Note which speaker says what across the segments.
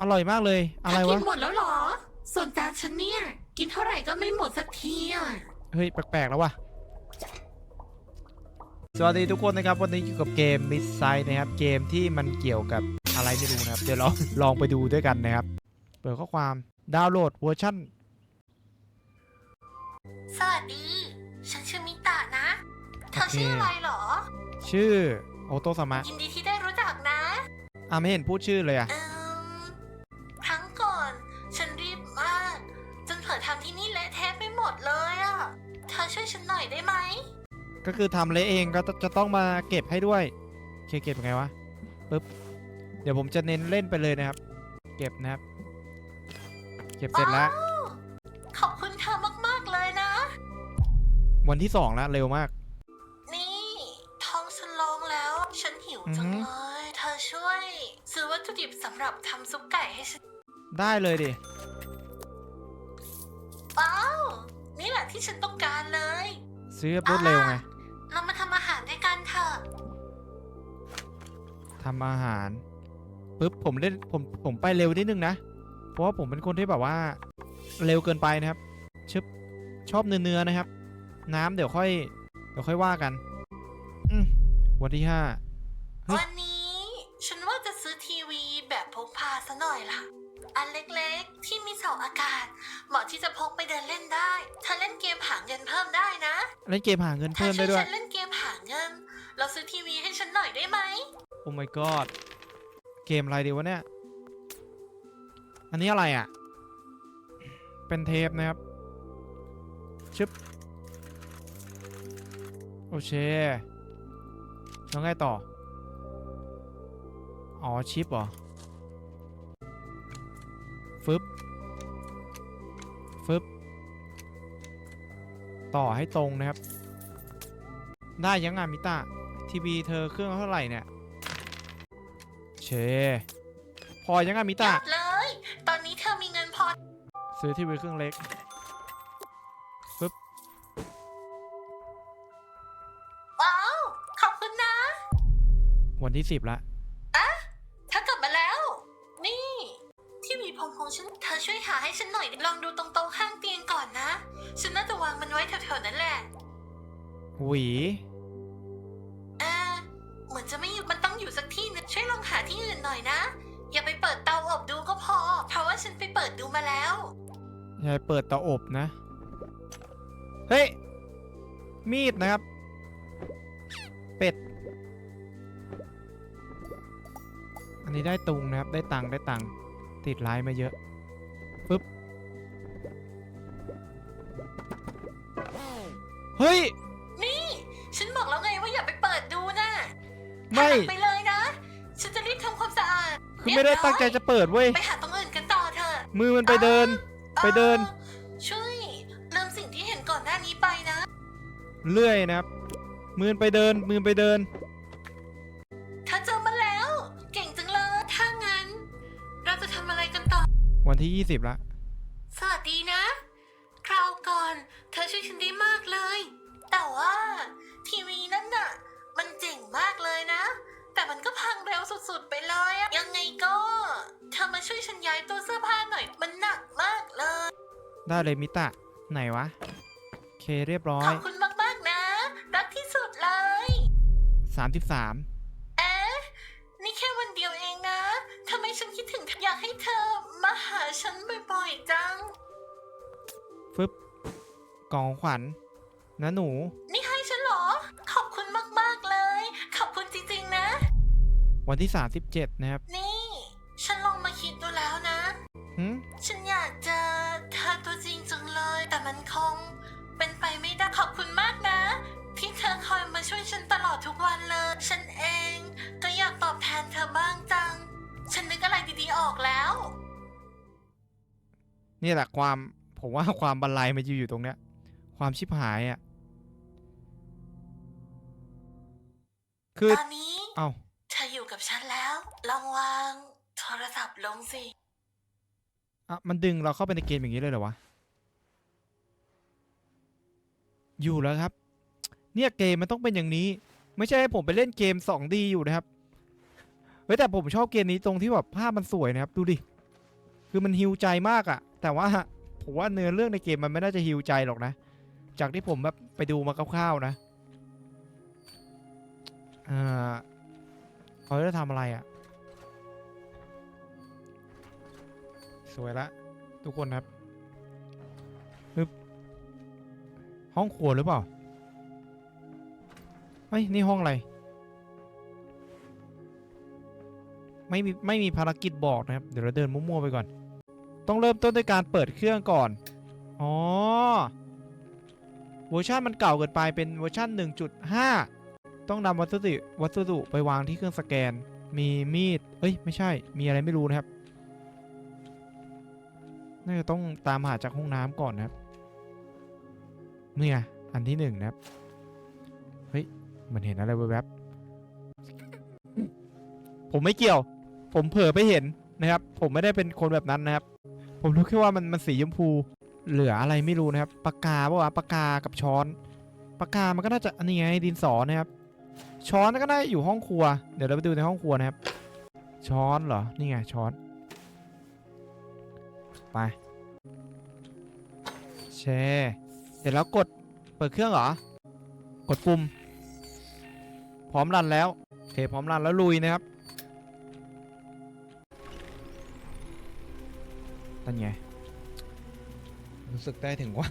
Speaker 1: อร่อยมากเลย อะไร
Speaker 2: กิ
Speaker 1: วะ
Speaker 2: นหมดแล้วเหรอ ส่วนจานฉันเนี่ย กินเท่าไหร่ก็ไม่หมดสักทีอะ
Speaker 1: เฮ้ย แปลกๆ แล้ววะสวัสดีทุกคนนะครับ วันนี้อยู่กับเกม Mid s i นะครับ เกมที่มันเกี่ยวกับอะไรไม่รู้นะครับ เดี๋ยวเราลองไปดูด้วยกันนะครับ เปิดข้อความดาวน์โหลดเวอร์ชัน
Speaker 2: สวัสดี ฉันชื่อมิตะนะ เธอ
Speaker 1: โอเค
Speaker 2: ชื่ออะไรเหรอ
Speaker 1: ชื่อโอโตสมะ
Speaker 2: ยินดีที่ได้รู้จักนะ
Speaker 1: อะไม่เห็นพูดชื่อเลยอะ
Speaker 2: เอืม ช่วยฉันหน่อยได้ไหม
Speaker 1: ก็คือทำเละเองก็จะต้องมาเก็บให้ด้วยโอเคเก็บยังไงวะปึ๊บเดี๋ยวผมจะเน้นเล่นไปเลยนะครับ เก็บนะครับ เก็บเสร็จแล้ว
Speaker 2: ว้าวขอบคุณเธอมากๆเลยนะ
Speaker 1: วันที่สองแล้วเร็วมาก
Speaker 2: นี่ท้องฉันร้องแล้ว ฉันหิวจัง
Speaker 1: อือฮึ
Speaker 2: เลย เธอช่วย ซื้อวัตถุดิบสำหรับทำซุปไก่ให้ฉัน
Speaker 1: ได้เลยดิ
Speaker 2: ว้าว นี่แหละที่ฉันต้องการเลย
Speaker 1: ซื้อแบบรวดเร็วไง
Speaker 2: เรามาทำอาหารด้วยกันเถอะ
Speaker 1: ทำอาหารปึ๊บผมเล่นผมผมไปเร็วนิดนึงนะ เพราะว่าผมเป็นคนที่แบบว่าเร็วเกินไปนะครับชึบชอบเนื้อๆนะครับ น้ำเดี๋ยวค่อยเดี๋ยวค่อยว่ากัน อืมวันที่ห้า เฮ้ย
Speaker 2: วันนี้ ฉันว่าจะซื้อทีวีแบบพกพาซะหน่อยล่ะ อันเล็กๆที่มีเสาอากาศ เหมาะที่จะพกไปเดินเล่นได้เธอเล่นเกมหาเงินเพิ่มได้นะ
Speaker 1: เล่นเกมหาเงิน
Speaker 2: เธ
Speaker 1: เพิ่
Speaker 2: อ
Speaker 1: ม
Speaker 2: ช่
Speaker 1: ได้
Speaker 2: วย
Speaker 1: ด้วย
Speaker 2: ฉันเล่นเกมหาเงิน เราซื้อทีวีให้ฉันหน่อยได้ไหม
Speaker 1: โอ้ my god เกมอะไรดีวะเนี่ย อันนี้อะไรอะ เป็นเทปนะครับ ชึบ โอเค แล้วไงต่อ อ๋อ ชิปเหรอ ฟึบ ฟึบต่อให้ตรงนะครับ ได้ยังไงมิตาทีวีเธอเครื่องเท่าไหร่เนี่ยเช พอยังไงมิ
Speaker 2: ย
Speaker 1: ตา
Speaker 2: อดเลย ตอนนี้เธอมีเงินพอ
Speaker 1: ซื้อทีวีเครื่องเล็ก
Speaker 2: ว้าว ขอบคุณนะ
Speaker 1: วันที่สิบละ
Speaker 2: ฉันน่าจะวางมันไว้แถวๆนั้นแหละ
Speaker 1: หวี
Speaker 2: เออเหมือนจะไม่อยู่มันต้องอยู่สักที่นึงช่วยลองหาที่อื่นหน่อยนะ อย่าไปเปิดเตาอบดูก็พอ เพราะว่าฉันไปเปิดดูมาแล้ว
Speaker 1: ยายเปิดเตาอบนะ เฮ้ย มีดนะครับ เป็ด อันนี้ได้ตุงนะครับ ได้ตังค์ได้ตังค์ติดไลน์มาเยอะ เฮ้ย
Speaker 2: นี่ ฉันบอกแล้วไงว่าอย่าไปเปิดดูนะ
Speaker 1: ไม่
Speaker 2: หันหลังไปเลยนะ ฉันจะรีบทำความสะอาด
Speaker 1: คือไม่ได้ตั้งใจจะเปิดเว้ย
Speaker 2: ไปหาตรงอื่นกันต่อเถอะ
Speaker 1: มือมันไปเดิน ไปเดิน
Speaker 2: ออช่วยลืมสิ่งที่เห็นก่อนหน้านี้ไปนะ
Speaker 1: เลื่อยนะครับ มือมันไปเดิน มือมันไปเดิน
Speaker 2: ถ้าเจอมาแล้ว เก่งจังเลย ถ้างั้น เราจะทำอะไรกันต่อ
Speaker 1: วันที่ 20ละ
Speaker 2: สวัสดีนะ คราวก่อน เธอช่วยฉันได้มากเลยแต่ ว่า ทีวีนั่นน่ะ มันเจ๋งมากเลยนะ แต่มันก็พังเร็วสุดๆไปเลยอะยังไงก็เธอมาช่วยฉันย้ายตู้เสื้อผ้าหน่อย มันหนักมากเลย
Speaker 1: ได้เลยมิตะ ไหนวะโอเคเรียบร้อ
Speaker 2: ขอยบคุณมากๆนะ รักที่สุดเลย
Speaker 1: 33
Speaker 2: เอ๊ะ นี่แค่วันเดียวเองนะ ทำไมฉันคิดถึงอยากให้เธอมาหาฉันบ่อยๆจัง
Speaker 1: ฟึบกล่องของขวัญนะหนู
Speaker 2: นี่ให้ฉัน
Speaker 1: วันที่ 37 นะครับ
Speaker 2: นี่ ฉันลองมาคิดดูแล้วนะ
Speaker 1: หืม
Speaker 2: ฉันอยากเจอเธอตัวจริงจังเลย แต่มันคง เป็นไปไม่ได้ขอบคุณมากนะ ที่เธอคอยมาช่วยฉันตลอดทุกวันเลย ฉันเองก็อยากตอบแทนเธอบ้างจัง ฉันนึกอะไรดีๆออกแล้ว
Speaker 1: นี่แหละความผมว่าความบันไลมันอยู่อยู่ตรงเนี้ย ความชิบหายอะ่ะ คือ
Speaker 2: ตอนนี้
Speaker 1: เอ้า
Speaker 2: เธออยู่ กับฉันแล้ว ลองวางโทรศัพท์ลงสิ
Speaker 1: อะมันดึงเราเข้าไปในเกมอย่างนี้เลยเหรอวะ อยู่แล้วครับ เนี่ยเกมมันต้องเป็นอย่างนี้ ไม่ใช่ให้ผมไปเล่นเกม 2D อยู่นะครับ เฮ้ยแต่ผมชอบเกมนี้ตรงที่แบบภาพมันสวยนะครับ ดูดิ คือมันฮิวใจมากอะแต่ว่าผมว่าเนื้อเรื่องในเกมมันไม่น่าจะฮิวใจหรอกนะ จากที่ผมแบบไปดูมาคร่าวๆนะ อ่อ เขาจะทำอะไรอะสวยละ ทุกคนครับฮึบห้องครัวหรือเปล่าเฮ้ย นี่ห้องอะไร ไม่มี ไม่มีภารกิจบอกนะครับ เดี๋ยวเราเดินมั่วๆไปก่อน ต้องเริ่มต้นด้วยการเปิดเครื่องก่อน อ๋อ เวอร์ชันมันเก่าเกินไปเป็นเวอร์ชัน1.5 ต้องนำวัสดุวัสดุไปวางที่เครื่องสแกน มีมีด เอ้ย ไม่ใช่ มีอะไรไม่รู้นะครับ น่าจะต้องตามหาจากห้องน้ำก่อนนะครับเนี่ยอันที่หนึ่งนะครับ เฮ้ย มันเห็นอะไรแวบๆผมไม่เกี่ยว ผมเผลอไปเห็นนะครับ ผมไม่ได้เป็นคนแบบนั้นนะครับ ผมรู้แค่ว่ามันมันสีชมพู เหลืออะไรไม่รู้นะครับ ปากกาปะวะปากกากับช้อน ปากกามันก็น่าจะอันนี้ไงดินสอนะครับ ช้อนก็น่าจะอยู่ห้องครัว เดี๋ยวเราไปดูในห้องครัวนะครับ ช้อนเหรอ นี่ไงช้อน ไปแชร์เสร็จแล้วกดเปิดเครื่องเหรอ กดปุ่ม พร้อมรันแล้วโอเคพร้อมรันแล้วลุยนะครับนั่นไง รู้สึกได้ถึงว่า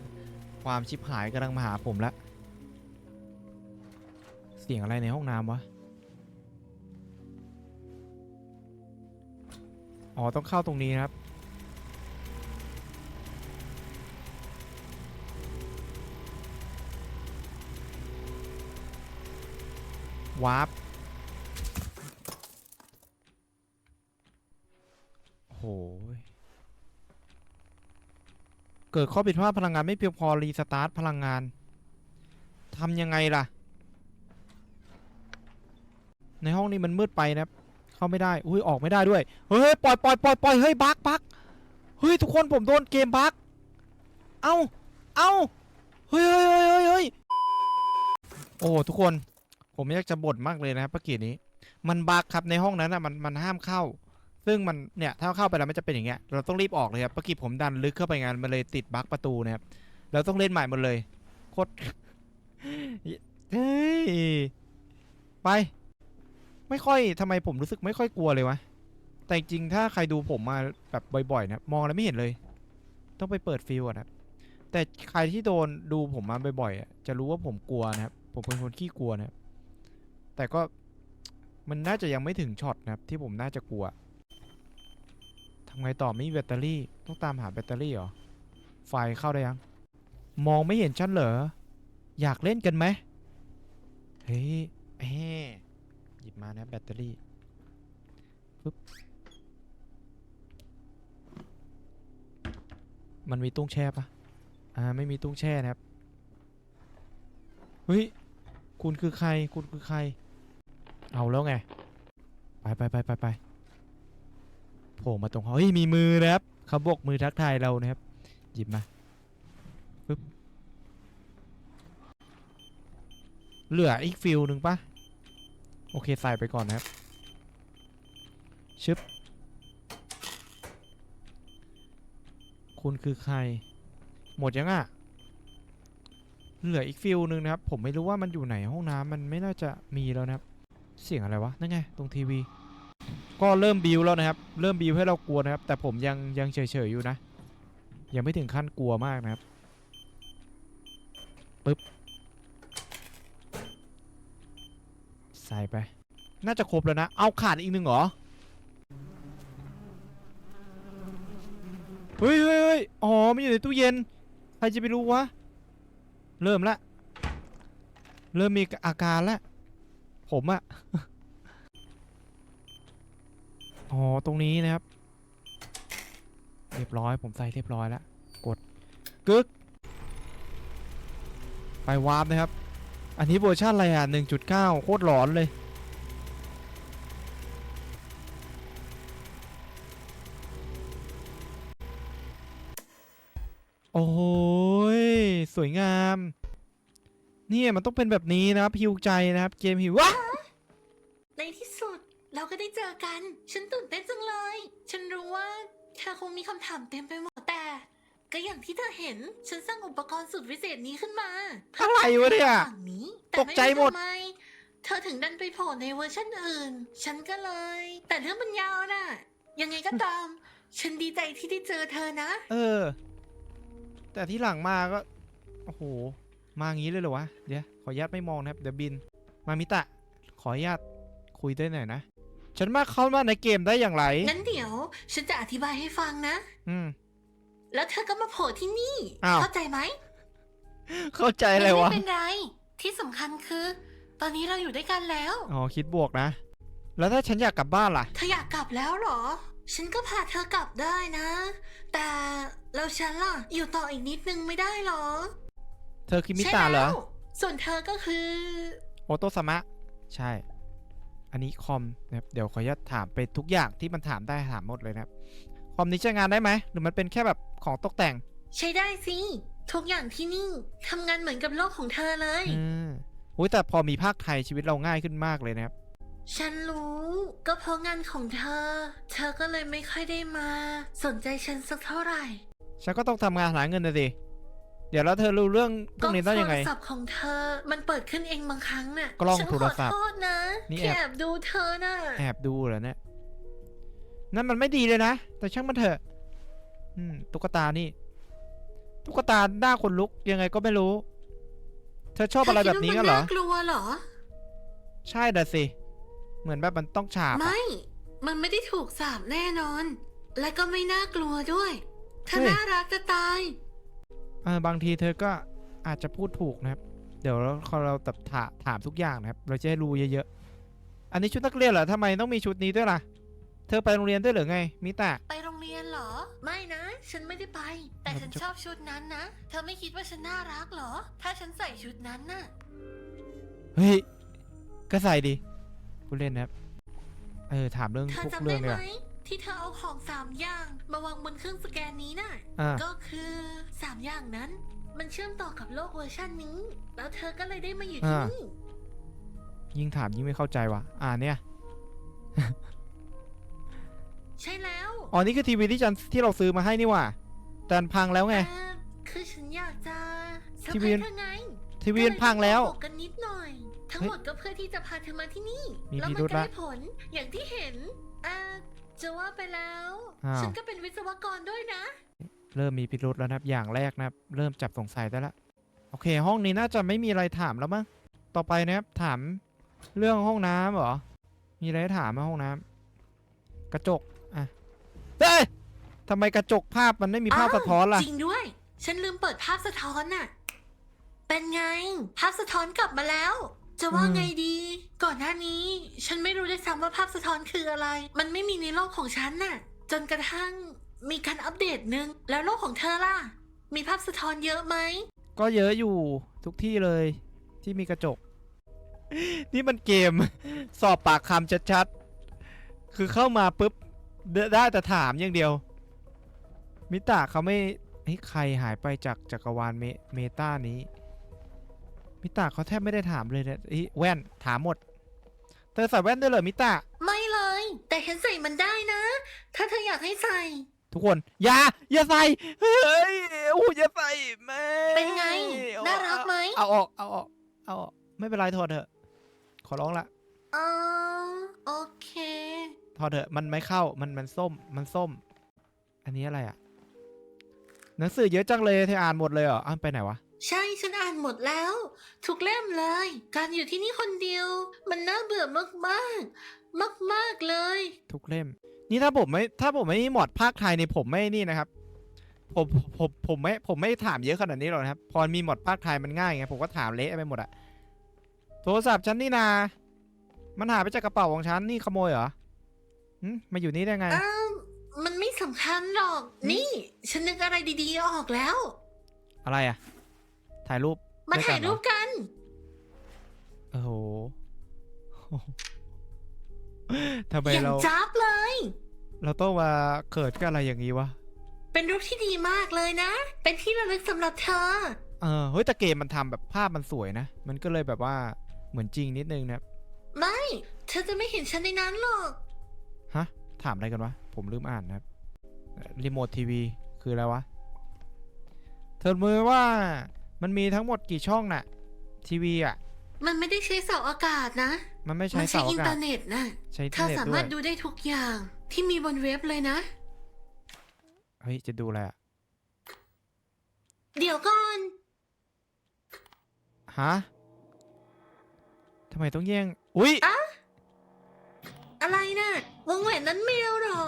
Speaker 1: ความชิบหายกำลังมาหาผมแล้ว เสียงอะไรในห้องน้ำวะ อ๋อ ต้องเข้าตรงนี้ครับ วาร์ปโหเกิดข้อผิดพลาดพลังงานไม่เพียงพอรีสตาร์ทพลังงานทำยังไงล่ะ ในห้องนี้มันมืดไปนะครับ เข้าไม่ได้ อุ้ยออกไม่ได้ด้วย เฮ้ยปล่อยปล่อยปล่อยปล่อยเฮ้ยบักบักเฮ้ยทุกคนผมโดนเกมบักเอ้าเอ้าเฮ้ยเฮ้ยเฮ้ยเฮ้ยโอ้โหทุกคนผมอยากจะบ่นมากเลยนะครับเมื่อกี้นี้ มันบักครับในห้องนั้นอะมันมันห้ามเข้า ซึ่งมันเนี่ยถ้าเข้าไปแล้วมันจะเป็นอย่างเงี้ยเราต้องรีบออกเลยครับเมื่อกี้ผมดันลึกเข้าไปงานมันเลยติดบั๊กประตูนะครับเราต้องเล่นใหม่หมดเลยโคตรเฮ้ยไป ไม่ค่อยทำไมผมรู้สึกไม่ค่อยกลัวเลยวะ แต่จริงๆถ้าใครดูผมมาแบบบ่อยๆนะมองแล้วไม่เห็นเลย ต้องไปเปิดฟิลก่อนะครับแต่ใครที่โดนดูผมมาบ่อยๆอะจะรู้ว่าผมกลัวนะครับ ผมเป็นคนขี้กลัวนะครับ แต่ก็มันน่าจะยังไม่ถึงช็อตนะครับที่ผมน่าจะกลัวทำไงต่อไม่มีแบตเตอรี่ต้องตามหาแบตเตอรี่เหรอ ไฟเข้าได้ยัง มองไม่เห็นฉันเหรอ อยากเล่นกันไหมเฮ้ยแห มานะแบตเตอรี่ปึ๊บมันมีตู้แช่ปะอ่าไม่มีตู้แช่นะครับเฮ้ยคุณคือใครคุณคือใคร เอาแล้วไง ไปไปไปไปไปโผล่มาตรงเขาเฮ้ยมีมือนะครับเขาบกมือทักทายเรานะครับ หยิบมาปึ๊บเหลืออีกฟิลหนึ่งปะ โอเคใส่ไปก่อนนะครับ ชึบ คุณคือใคร หมดยังอะ เหลืออีกฟิลหนึ่งนะครับ ผมไม่รู้ว่ามันอยู่ไหนห้องน้ำมันไม่น่าจะมีแล้วนะครับ เสียงอะไรวะ นั่นไง ตรงทีวี ก็เริ่มบิวแล้วนะครับ เริ่มบิวให้เรากลัวนะครับ แต่ผมยังยังเฉยๆอยู่นะ ยังไม่ถึงขั้นกลัวมากนะครับปึ๊บ ใส่ไป น่าจะครบแล้วนะ เอาขาดอีกหนึ่งเหรอ เฮ้ยเฮ้ยเฮ้ยอ๋อมันอยู่ในตู้เย็น ใครจะไปรู้วะ เริ่มละ เริ่มมีอาการแล้วผมอะอ๋อ ตรงนี้นะครับ เรียบร้อย ผมใส่เรียบร้อยแล้ว กด กึก ไปวาร์ปนะครับ อันนี้เวอร์ชันอะไรอะ 1.9 โคตรหลอนเลย โอ้ย สวยงาม เนี่ย มันต้องเป็นแบบนี้นะครับฮิวใจนะครับ เกมฮิวว้า
Speaker 2: ในที่สุดเราก็ได้เจอกัน ฉันตื่นเต้นจังเลย ฉันรู้ว่าเธอคงมีคำถามเต็มไปหมดแต่ ก็อย่างที่เธอเห็น ฉันสร้างอุปกรณ์สุดวิเศษนี้ขึ้นมา
Speaker 1: อะไรวะเนี่ย
Speaker 2: ฝั่งนี้แต่
Speaker 1: ตกใจหมด
Speaker 2: ไรู้ทำไมเธอถึงดันไปโผล่ในเวอร์ชันอื่น ฉันก็เลย แต่เรื่องมันยาวน่ะ ยังไงก็ตาม ฉันดีใจที่ได้เจอเธอนะ
Speaker 1: เออ แต่ที่หลังมาก็ โอ้โห มางี้เลยเหรอวะ เดี๋ยว ขออนุญาตไม่มองนะครับ เดี๋ยวบิน มามิตะ ขออนุญาตคุยด้วยหน่อยนะ ฉันมาเข้ามาในเกมได้อย่างไร
Speaker 2: งั้นเดี๋ยว ฉันจะอธิบายให้ฟังนะ
Speaker 1: อืม
Speaker 2: แล้วเธอก็มาโผล่ที่นี่
Speaker 1: อ้าว
Speaker 2: เข้าใจไหม
Speaker 1: เข้าใจอะไรวะ
Speaker 2: ไม่เป็นไร ที่สำคัญคือ ตอนนี้เราอยู่ด้วยกันแล้ว
Speaker 1: อ๋อคิดบวกนะ แล้วถ้าฉันอยากกลับบ้านล่ะ
Speaker 2: เธออยากกลับแล้วเหรอ ฉันก็พาเธอกลับได้นะ แต่แล้วฉันล่ะ อยู่ต่ออีกนิดนึงไม่ได้เหรอ
Speaker 1: เธอคิมิ
Speaker 2: ใช่
Speaker 1: ตะเหรอ
Speaker 2: แล้วส่วนเธอก็คือ
Speaker 1: โอโตสมะ ใช่ อันนี้คอมนะครับเดี๋ยวขออนุญาตถามไปทุกอย่างที่มันถามได้ถามหมดเลยนะครับ คอมนี้ใช้งานได้ไหม หรือมันเป็นแค่แบบของตกแต่ง
Speaker 2: ใช้ได้สิ ทุกอย่างที่นี่ทำงานเหมือนกับโลกของเธอเลย
Speaker 1: อืมอุ้ยแต่พอมีภาคไทยชีวิตเราง่ายขึ้นมากเลยนะครับ
Speaker 2: ฉันรู้ก็เพราะงานของเธอ เธอก็เลยไม่ค่อยได้มา สนใจฉันสักเท่าไหร่
Speaker 1: ฉันก็ต้องทำงานหาเงินนะสิเดี๋ยวแล้วเธอรู้เรื่องพวกนี้ได้ยังไง
Speaker 2: โทรศัพท์ของเธอ มันเปิดขึ้นเองบางครั้งน่ะ
Speaker 1: กล้อง
Speaker 2: ฉัน
Speaker 1: โทรศัพท์
Speaker 2: ขอโทษนะ
Speaker 1: นี่
Speaker 2: ที่
Speaker 1: แอบ
Speaker 2: แอบดูเธอน่ะ
Speaker 1: แอบดูเหรอเนี่ยนั่นมันไม่ดีเลยนะ แต่ช่างมันเถอะ อืมตุ๊กตานี่ ตุ๊กตาหน้าคนลุกยังไงก็ไม่รู้ เธอชอบอะไรแบบนี้กันเหรอ
Speaker 2: ธคิดว่ามัน่ากลัวเหรอ
Speaker 1: ใช่แต่สิ เหมือนแบบมันต้องฉาบอะ
Speaker 2: ไม่ มันไม่ได้ถูกสาบแน่นอน และก็ไม่น่ากลัวด้วยเธอ
Speaker 1: เฮ้ย
Speaker 2: น่ารักจะตาย
Speaker 1: เออบางทีเธอก็อาจจะพูดถูกนะครับ เดี๋ยวเราเราแบบถาถามทุกอย่างนะครับ เราจะได้รู้เยอะๆ อันนี้ชุดนักเรียนเหรอทำไมต้องมีชุดนี้ด้วยล่ะ เธอไปโรงเรียนด้วยเหรือไง มิตะ
Speaker 2: ไปโรงเรียนเหรอ ไม่นะ ฉันไม่ได้ไป แต่ฉันชอบชุดนั้นนะ เธอไม่คิดว่าฉันน่ารักเหรอ ถ้าฉันใส่ชุดนั้นน่ะ
Speaker 1: เฮ้ย ก็ใส่ดิพูดเล่นนะครับ เออ ถามเรื่อง
Speaker 2: เธอ
Speaker 1: ทุก
Speaker 2: จำ
Speaker 1: เรื่
Speaker 2: ได้
Speaker 1: องเลย
Speaker 2: ไหมที่เธอเอาของสามอย่างมาวางบนเครื่องสแกนนี้น่ะ
Speaker 1: อ่า
Speaker 2: ก็คือสามอย่างนั้น มันเชื่อมต่อกับโลกเวอร์ชันนี้ แล้วเธอก็เลยได้มาอยู่ที่
Speaker 1: อ่า
Speaker 2: นี่
Speaker 1: ยิ่งถามยิ่งไม่เข้าใจว่ะ อ่าเนี่ย
Speaker 2: ใช่แล้ว
Speaker 1: อ๋อนี่คือทีวีที่ฉันที่เราซื้อมาให้นี่ว่ะแต่มันพังแล้วไง
Speaker 2: เอ่อคือฉันอยากจะเซอร์
Speaker 1: ที
Speaker 2: ไพร
Speaker 1: วี
Speaker 2: ส์เธอไง
Speaker 1: ทีวีมันพังแล้ว
Speaker 2: ก็เยต้องโกหกกันนิดหน่อย ทั้งหมดก็เพื่อที่จะพาเธอมาที่นี่
Speaker 1: มี
Speaker 2: แล้ว
Speaker 1: พิ
Speaker 2: มั
Speaker 1: รุ
Speaker 2: น
Speaker 1: ธ
Speaker 2: ก็
Speaker 1: ละ
Speaker 2: ได้ผลอย่างที่เห็นอ่าจะว่าไปแล้ว
Speaker 1: อ้าว
Speaker 2: ฉันก็เป็นวิศวกรด้วยนะ
Speaker 1: เริ่มมีพิรุธแล้วนะครับอย่างแรกนะครับเริ่มจับสงสัยได้ละโอเค ห้องนี้น่าจะไม่มีอะไรถามแล้วมั้งต่อไปนะครับถามเรื่องห้องน้ำเหรอมีอะไรให้ถามไหมห้องน้ำกระจกอะ เฮ้ยทำไมกระจกภาพมันไม่มีภาพสะท้อนล่ะ
Speaker 2: จริงด้วย ฉันลืมเปิดภาพสะท้อนน่ะ เป็นไง ภาพสะท้อนกลับมาแล้ว จะว่า
Speaker 1: อืม
Speaker 2: ไงดี ก่อนหน้านี้ ฉันไม่รู้ด้วยซ้ำว่าภาพสะท้อนคืออะไร มันไม่มีในโลกของฉันน่ะ จนกระทั่งมีการอัปเดตหนึ่งแล้วโลกของเธอล่ะ มีภาพสะท้อนเยอะไหม
Speaker 1: ก็เยอะอยู่ทุกที่เลยที่มีกระจก นี่มันเกม สอบปากคำชัดๆ คือเข้ามาปุ๊บเด ได้แต่ถามอย่างเดียว มิตะเขาไม่เฮ้ยใครหายไปจากจักรวาลเมเมตานี้ มิตะเขาแทบไม่ได้ถามเลยเนี่ยเฮ้ยแว่นถามหมด เธอใส่แว่นด้วยเหรอมิตะ
Speaker 2: ไม่เลย แต่ฉันใส่มันได้นะ ถ้าเธออยากให้ใส่
Speaker 1: ทุกคน อย่า อย่าใส่ เฮ้ยโอ้ยอย่าใส่แม่
Speaker 2: เป็นไง น่ารักไหม
Speaker 1: เอาออก เอาออก เอาออก ไม่เป็นไรถอดเถอะ ขอร้องละ
Speaker 2: เออโอเค
Speaker 1: ถอดเถอะมันไม่เข้ามันมันส้มมันส้ม อันนี้อะไรอะหนังสือเยอะจังเลยเธออ่านหมดเลยเหรออ่านไปไหนวะ
Speaker 2: ใช่ฉันอ่านหมดแล้ว ทุกเล่มเลย การอยู่ที่นี่คนเดียว มันน่าเบื่อมากๆมากๆเลย
Speaker 1: ทุกเล่ม นี่ถ้าผมไม่ถ้าผมไม่มีหมอดภาคไทยในผมไม่นี่นะครับผมผมผมผมไม่ผมไม่ถามเยอะขนาดนี้หรอกนะครับ พอมีหมอดภาคไทยมันง่ายไงผมก็ถามเละไปหมดอะโทรศัพท์ฉันนี่นา มันหายไปจากกระเป๋าของฉันนี่ขโมยเหรอหึมาอยู่นี่ได้ไง
Speaker 2: อ้าวมันไม่สำคัญหรอก นี่ ฉันนึกอะไรดีๆออกแล้ว
Speaker 1: อะไรอะถ่ายรูป
Speaker 2: มา
Speaker 1: ด้วย
Speaker 2: ถ่าย
Speaker 1: เหอ
Speaker 2: รูปกัน
Speaker 1: โอ้โหทำไม
Speaker 2: อย่าง
Speaker 1: เรา
Speaker 2: จับเลย
Speaker 1: เราต้องมาเกิดกับอะไรอย่างนี้วะ
Speaker 2: เป็นรูปที่ดีมากเลยนะ เป็นที่ระลึกสำหรับเธอ
Speaker 1: เออเฮ้ยแต่เกมมันทำแบบภาพมันสวยนะ มันก็เลยแบบว่าเหมือนจริงนิดนึงนะครับ
Speaker 2: ไม่ เธอจะไม่เห็นฉันในนั้นหรอก
Speaker 1: ฮะ ถามอะไรกันวะ ผมลืมอ่านนะครับรีโมททีวีคืออะไรวะ เธอมือว่ามันมีทั้งหมดกี่ช่องน่ะ ทีวีอะ
Speaker 2: มันไม่ได้ใช้เสาอากาศนะ
Speaker 1: มันไม่
Speaker 2: มั
Speaker 1: ใช้
Speaker 2: ใช้
Speaker 1: เสา
Speaker 2: อิ
Speaker 1: อานกา
Speaker 2: เทอ
Speaker 1: ศ
Speaker 2: ร์เน็ตนะ
Speaker 1: ใช้อิน
Speaker 2: เธ
Speaker 1: เทอ
Speaker 2: อ
Speaker 1: ร์เน็ต
Speaker 2: สา
Speaker 1: ด้ว
Speaker 2: มายรถดูได้ทุกอย่างที่มีบนเว็บเลยนะ
Speaker 1: เฮ้ย จะดูอะไรอะ
Speaker 2: เดี๋ยวก่อน
Speaker 1: ฮะทำไมต้องแย่ง อุ้ย
Speaker 2: อะไรนะ่ะวงแหวนนั้นแมวเหรอ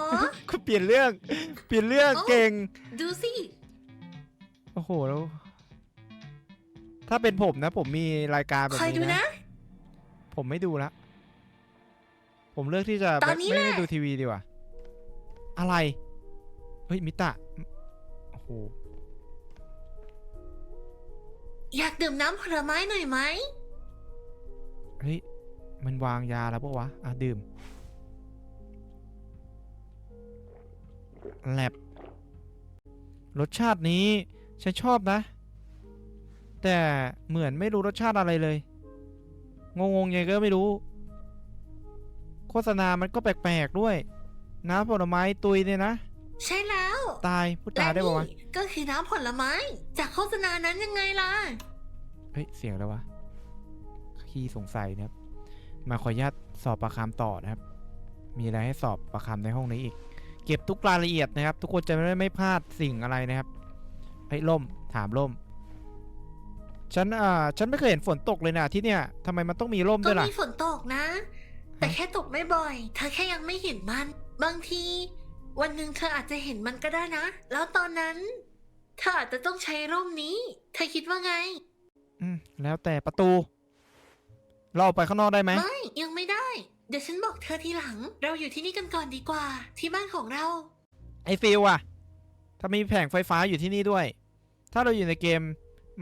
Speaker 1: ก็เปลี่ยนเรื่องเปลี่ยนเรื่อง
Speaker 2: โอ้
Speaker 1: เก่ง
Speaker 2: ดูสิ
Speaker 1: โอ้โหแล้วถ้าเป็นผมนะ ผมมีรายการแบบ
Speaker 2: คอยดู
Speaker 1: นี้นะ
Speaker 2: นะ
Speaker 1: ผมไม่ดูละผมเลือกที่จะ
Speaker 2: ตอนนี้
Speaker 1: ไม่
Speaker 2: แหละ
Speaker 1: ไม่ดูทีวีดีกว่า อะไร เฮ้ยมิตะโอ้โห
Speaker 2: อยากดื่มน้ำผลไม้หน่อยไหม
Speaker 1: เฮ้ย มันวางยาแล้วปะวะ อะ ดื่มแลบรสชาตินี้ ฉันชอบนะ แต่เหมือนไม่รู้รสชาติอะไรเลย งงๆยังไงก็ไม่รู้ โฆษณามันก็แปลกๆด้วย น้ำผลไม้ตุยเนี่ยนะ
Speaker 2: ใช่แล้ว
Speaker 1: ตายพูดจาได้ปะวะ
Speaker 2: และนี่ก็คือน้ำผลไม้ จากโฆษณานั้นยังไงล่ะ
Speaker 1: เฮ้ย เสียงแล้ววะขี้สงสัยนะครับ มาขออนุญาตสอบประคำต่อนะครับ มีอะไรให้สอบประคำในห้องนี้อีก เก็บทุกรายละเอียดนะครับ ทุกคนจะไม่ไม่พลาดสิ่งอะไรนะครับเฮ้ยล่มถามล่มฉันอ่าฉันไม่เคยเห็นฝนตกเลยนะที่เนี่ยทำไมมันต้องมีร่ม
Speaker 2: ก็
Speaker 1: ด้วยล่ะ
Speaker 2: มีฝนตกนะ แต่แค่ตกไม่บ่อย เธอแค่ยังไม่เห็นมัน บางที วันหนึ่งเธออาจจะเห็นมันก็ได้นะ แล้วตอนนั้น เธออาจจะต้องใช้ร่มนี้ เธอคิดว่าไง
Speaker 1: อืมแล้วแต่ประตู เราออกไปข้างนอกได้ไหม
Speaker 2: ไม่ยังไม่ได้ เดี๋ยวฉันบอกเธอทีหลัง เราอยู่ที่นี่กันก่อนดีกว่า ที่บ้านของเรา
Speaker 1: ไอฟิลอะถ้ามีแผงไฟฟ้าอยู่ที่นี่ด้วย ถ้าเราอยู่ในเกม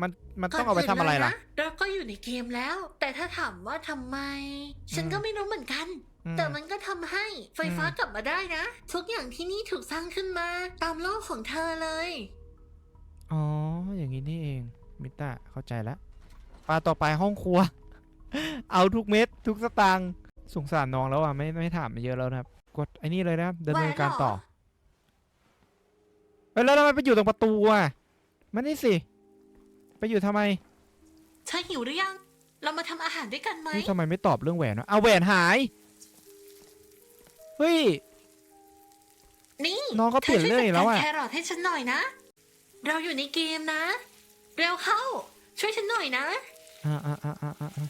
Speaker 1: มัน มันต้องเอาไปทำอะไรล่ะ
Speaker 2: ก่นนเลยนเราก็อยู่ในเกมแล้ว แต่ถ้าถามว่าทำไม ฉันก็ไม่รู้เหมือนกัน
Speaker 1: อืม
Speaker 2: แต่มันก็ทำให้ไฟฟ้า
Speaker 1: อืม
Speaker 2: กลับมาได้นะ ทุกอย่างที่นี่ถูกสร้างขึ้นมา ตามโลกของเธอเลย
Speaker 1: อ๋อ อย่างนี้นี่เอง มิตาเข้าใจแล้วปลาต่อไปห้องครัว เอาทุกเม็ดทุกสตางค์สงสารน้องแล้วอะไม่ไม่ถามมาเยอะแล้วนะครับ กดไอ้นี่เลยนะครับดำเนินการต่อ
Speaker 2: แหวนเหรอ
Speaker 1: เอ้ยแล้วทำไมไปอยู่ตรงประตูอะมานี่สิ ไปอยู่ทำไม
Speaker 2: เธอหิวหรือยัง เรามาทำอาหารด้วยกันไหม
Speaker 1: นี่ทำไมไม่ตอบเรื่องแหวนวะเอาแหวนหายเฮ้ย
Speaker 2: นี่
Speaker 1: น้องก็เปลี่ยนเรื่องอีกแล้วอะ
Speaker 2: ธช่ยจัดารแครอทให้ฉันหน่อยนะ เราอยู่ในเกมนะ เร็วเข้า ช่วยฉันหน่อยนะ
Speaker 1: อ่าอ่าอ่าอ่าอ่า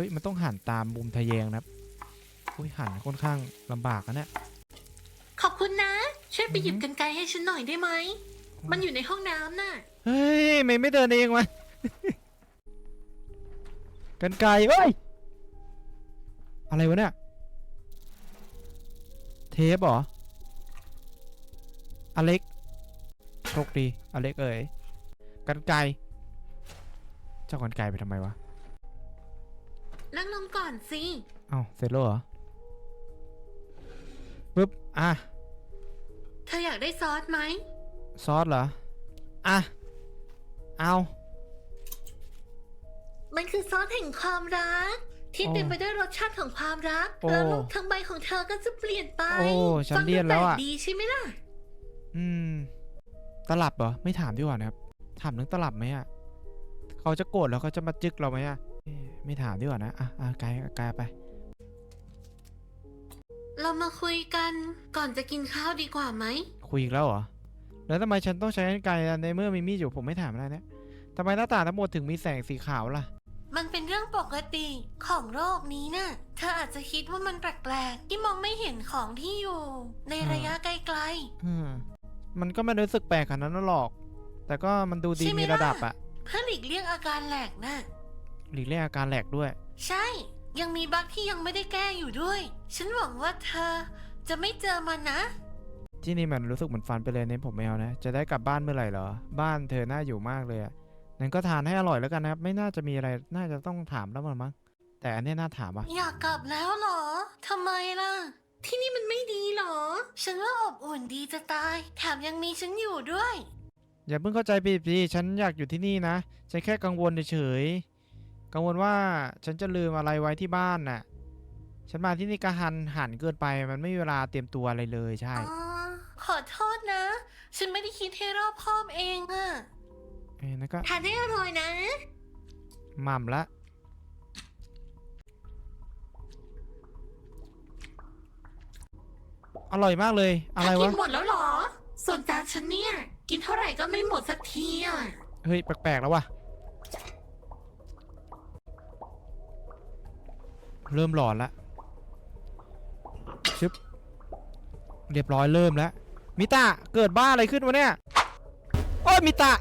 Speaker 1: ฮ้ย มันต้องหันตามมุมทะแยงนะครับอุ้ยหันค่อนข้างลำบากนะเนี่ย
Speaker 2: ขอบคุณนะ ช่วยไปหยิบ
Speaker 1: อือฮึ
Speaker 2: กันไกรให้ฉันหน่อยได้ไหม มันอยู่ในห้องน้ำน่ะ
Speaker 1: เฮ้ย ไม่ไม่เดินเองวะ กันไกลเฮ้ย อะไรวะเนี่ย เทปเหรอ อเล็ก โชคดี อเล็กเอ๋ยกันไกลเจ้ากันไกลไปทำไมวะ
Speaker 2: นั่งลงก่อนสิ
Speaker 1: เอ้าเสร็จแล้วเหรอปึ๊บอะ
Speaker 2: เธออยากได้ซอสไหม
Speaker 1: ซอสเหรอ อะ เอา
Speaker 2: มันคือซอสแห่งความรัก ที่
Speaker 1: โอ้
Speaker 2: เต็มไปด้วยรสชาติของความรัก
Speaker 1: โอ้
Speaker 2: แล้วโลกทั้งใบของเธอก็จะเปลี่ยนไป
Speaker 1: โอ้ฉัน
Speaker 2: ฟังดู
Speaker 1: เรียนแล้วอะ
Speaker 2: ปกดีใช่ไหมล่ะ
Speaker 1: อืม ตลับเหรอ ไม่ถามดีกว่านะครับ ถามเรื่องตลับไหมอะ เขาจะโกรธแล้วเขาจะมาจึกเราไหมอะเอ๊ะ ไม่ถามดีกว่านะ อะอะไกลไกลไป
Speaker 2: เรามาคุยกันก่อนจะกินข้าวดีกว่าไหม
Speaker 1: คุยอีกแล้วเหรอ แล้วทำไมฉันต้องใช้กรรไกรล่ะในเมื่อมีมีดอยู่ผมไม่ถามอะไรเนี่ยทำไมหน้าต่างทั้งหมดถึงมีแสงสีขาวล่ะ
Speaker 2: มันเป็นเรื่องปกติของโรคนี้น่ะ เธออาจจะคิดว่ามันแปลกๆ ที่มองไม่เห็นของที่อยู่ ใน
Speaker 1: อ่า
Speaker 2: ระยะไกล
Speaker 1: อืม มันก็ไม่ได้รู้สึกแปลกขนาดนั้นหรอก แต่ก็มันดูดี
Speaker 2: ใช่ไหม
Speaker 1: มีระดับ
Speaker 2: ล่ะ
Speaker 1: อะ
Speaker 2: ๆ เพื่อหลีกเลี่ยงอาการแหลกน่ะ
Speaker 1: หลีกเลี่ยงอาการแหลกด้วย
Speaker 2: ใช่ ยังมีบั๊กที่ยังไม่ได้แก้อยู่ด้วย ฉันหวังว่าเธอจะไม่เจอมันนะ
Speaker 1: ที่นี่มันรู้สึกเหมือนฟันไปเลยเนี่ยผมไม่เอานะ จะได้กลับบ้านเมื่อไหร่เหรอ บ้านเธอน่าอยู่มากเลยอะนั้นก็ทานให้อร่อยแล้วกันนะครับ ไม่น่าจะมีอะไร น่าจะต้องถามแล้วมั้งมั้ง แต่อันเนี้ยน่าถามว่ะ
Speaker 2: อยากกลับแล้วเหรอ ทำไมล่ะ ที่นี่มันไม่ดีเหรอ ฉันว่าอบอุ่นดีจะตาย แถมยังมีฉันอยู่ด้วย
Speaker 1: อย่าเพิ่งเข้าใจผิดดิฉันอยากอยู่ที่นี่นะ ฉันแค่กังวลเฉยๆ กังวลว่าฉันจะลืมอะไรไว้ที่บ้านน่ะ ฉันมาที่นี่กระหันหันเกินไป มันไม่มีเวลาเตรียมตัวอะไรเลยใช่
Speaker 2: อ๋อขอโทษนะ ฉันไม่ได้คิดให้รอบคอบเองอะ
Speaker 1: เอ้ยนั่นก็
Speaker 2: ทานได้อร่อยนะ
Speaker 1: หม่ำละ อร่อยมากเลย อะไร
Speaker 2: กิ
Speaker 1: วะ
Speaker 2: นหมดแล้วเหรอ ส่วนจานฉันเนี่ย กินเท่าไหร่ก็ไม่หมดสักทีอะ
Speaker 1: เฮ้ย แปลกๆแล้ววะ เริ่มหลอนละชึบเรียบร้อยเริ่มแล้วมิตะเกิดบ้าอะไรขึ้นวะเนี่ยโอ้ยมิตะ